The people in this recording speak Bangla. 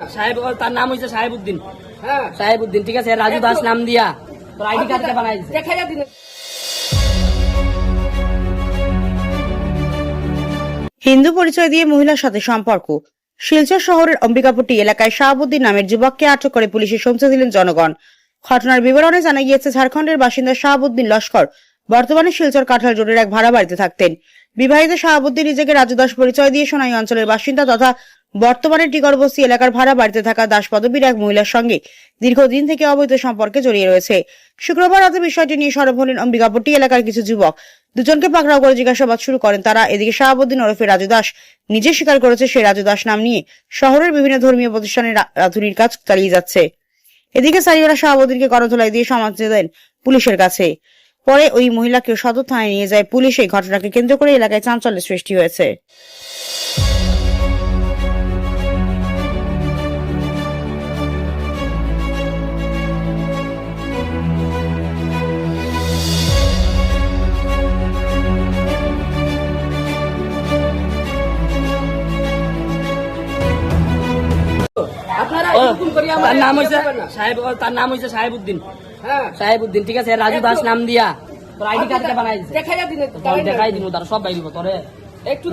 সাহেব তার নাম হয়েছে সাহেবউদ্দিন। হ্যাঁ। সাহেবউদ্দিন ঠিক আছে? রাজু দাস নাম দিয়া। তোর আইডি কার্ড বানাই দিন। হিন্দু পরিচয় দিয়ে মহিলার সাথে সম্পর্ক। শিলচর শহরের অম্বিকাপট্টি এলাকায় শাহাবুদ্দিন নামের যুবককে আটক করে পুলিশে সমঝে দিলেন জনগণ। ঘটনার বিবরণে জানা গিয়েছে ঝাড়খণ্ডের বাসিন্দা শাহাবুদ্দিন লস্কর বর্তমানে শিলচর কাঁঠাল রোডের এক ভাড়া বাড়িতে থাকতেন। বিবাহিত শাহাবুদ্দিন নিজেকে রাজু দাস পরিচয় দিয়ে সোনাই অঞ্চলের বাসিন্দা তথা বর্তমানে টিকরবস্তি এলাকার ভাড়া বাড়িতে থাকা দাস পদবীর এক মহিলার সঙ্গে দীর্ঘদিন থেকে অবৈধ সম্পর্কে জড়িয়ে রয়েছে। শুক্রবার রাতে বিষয়টি নিয়ে সরব হলেন অম্বিকাপট্টি এলাকার কিছু যুবক। দুজনকে পাকড়াও করে জিজ্ঞাসাবাদ শুরু করেন তারা। এদিকে শাহাবুদ্দিন ওরফে রাজু দাস নিজে স্বীকার করেছে সে রাজু দাস নাম নিয়ে শহরের বিভিন্ন ধর্মীয় প্রতিষ্ঠানে রাঁধুনির কাজ চালিয়ে যাচ্ছে। এদিকে স্থানীয়রা শাহাবুদ্দিনকে করতলায় দিয়ে সমাজ দেন পুলিশের কাছে। পরে ওই মহিলাকে সদর থানায় নিয়ে যায় পুলিশ। এই ঘটনাকে কেন্দ্র করে এলাকায় চাঞ্চল্যের সৃষ্টি হয়েছে। তার নাম হয়েছে। সাহেব তার নাম হয়েছে সাহেবউদ্দিন। হ্যাঁ। সাহেবউদ্দিন ঠিক আছে রাজু দাস নাম দিয়া। তোর আইডি কার্ড বানাই দিছে। দেখাই দিন। তার সব বাইরে তোরে। একটু।